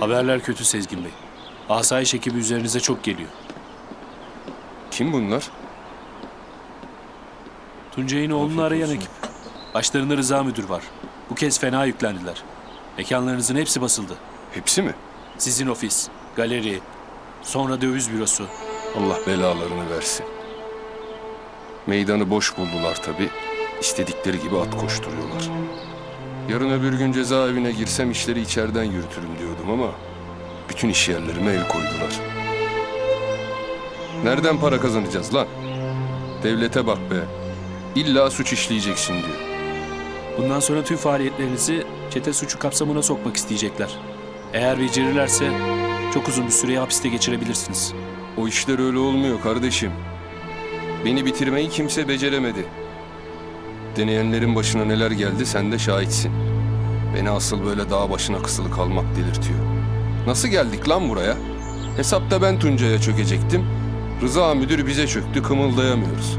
Haberler kötü Sezgin Bey. Asayiş ekibi üzerinize çok geliyor. Kim bunlar? Tuncay'ın oğlunu arayan ekip. Başlarında Rıza Müdür var. Bu kez fena yüklendiler. Mekanlarınızın hepsi basıldı. Hepsi mi? Sizin ofis, galeri, sonra döviz bürosu. Allah belalarını versin. Meydanı boş buldular tabii. İstedikleri gibi at koşturuyorlar. Yarın öbür gün cezaevine girsem işleri içeriden yürütürüm diyordum ama... ...bütün iş yerlerime el koydular. Nereden para kazanacağız lan? Devlete bak be. İlla suç işleyeceksin diyor. Bundan sonra tüm faaliyetlerinizi çete suçu kapsamına sokmak isteyecekler. Eğer becerirlerse çok uzun bir süreyi hapiste geçirebilirsiniz. O işler öyle olmuyor kardeşim. Beni bitirmeyi kimse beceremedi. Deneyenlerin başına neler geldi sen de şahitsin. Beni asıl böyle dağ başına kısılı kalmak delirtiyor. Nasıl geldik lan buraya? Hesapta ben Tuncay'a çökecektim. Rıza müdür bize çöktü kımıldayamıyoruz.